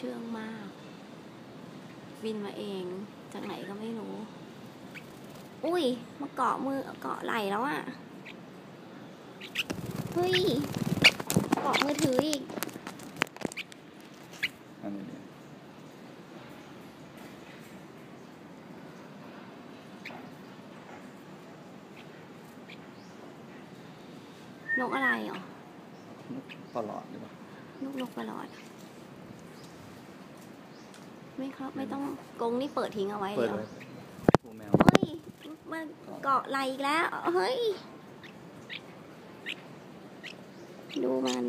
เชื่องมาก บินมาเองจากไหนก็ไม่รู้ อุ้ย มาเกาะมือเกาะไหล่แล้วอะ่ะ เฮ้ย เกาะมือถืออีกอันนี้เนี่ยนกอะไรอะนกตลอดหรือเปล่านกนกประหลอด ไม่ครับ ไม่ต้องกรงนี่เปิดทิ้งเอาไว้เปิเลดยเหรเลอยพวกแมวเฮ้ยมาเกาะไหลอีกแล้ว เฮ้ย ดูมัน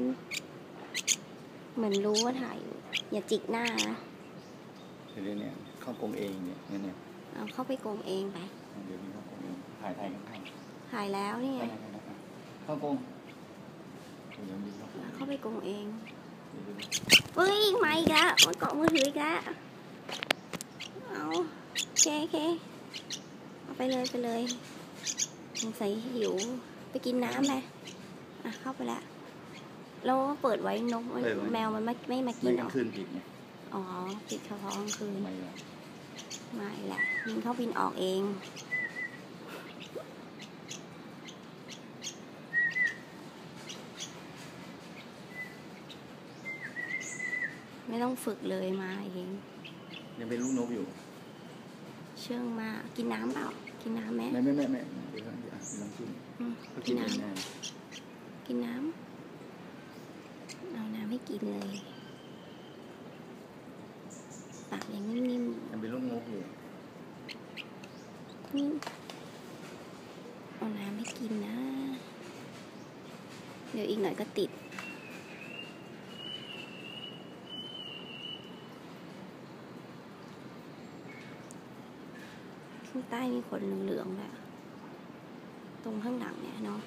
เหมือนรู้ว่าถ่ายอยู่อย่าจิกหน้านะเดี๋ยวเนี่ยเข้ากรงเองเนี่ยเนี่ยเนี่ยเอาเข้าไปกรงเองไป เดี๋ยวนี้เข้ากรงเองถ่ายถ่ายกันถ่ายถ่ายแล้วนี่ไงถ่ายถ่ายถ่ายเข้ากรงเดี๋ยวนี้เข้ากรงเข้าไปกรงเองเดี๋ยวนี้เฮ้ยมาอีกแล้วมาเกาะมือถืออีกแล้ว เอาโอเคโอเคเอาไปเลยไปเลยสงสัยหิว ไปกินน้ำไปอะเข้าไปแล้วแล้วเปิดไว้นกมันแมวมันไม่ไม่มากิไม่นหกรลาองคืนผิดไงอ๋อปิดเฉพาะกลางคืนไม่ละไม่แหละยิงเข้าบินออกเองไม่ต้องฝึกเลยมาเองยังเป็นลูกนกอยู่ เชื่องมาก กินน้ำเปล่า กินน้ำไหมไม่ไม่ไม่ไม่เดี๋ยวก่อนเดี๋ยวอะลองกินอืมเขากิกินนน้เองแน่ำกินน้ำ เอาน้ำให้กินเลย ปากยังนิ่มยังเป็นลูกนกอยู่ๆนิ่มเอาน้ำให้กินนะ เดี๋ยวอีกหน่อยก็ติด ข้างใต้มีขนเหลืองๆด้วยตรงข้างหลังเนี่ยเนาะ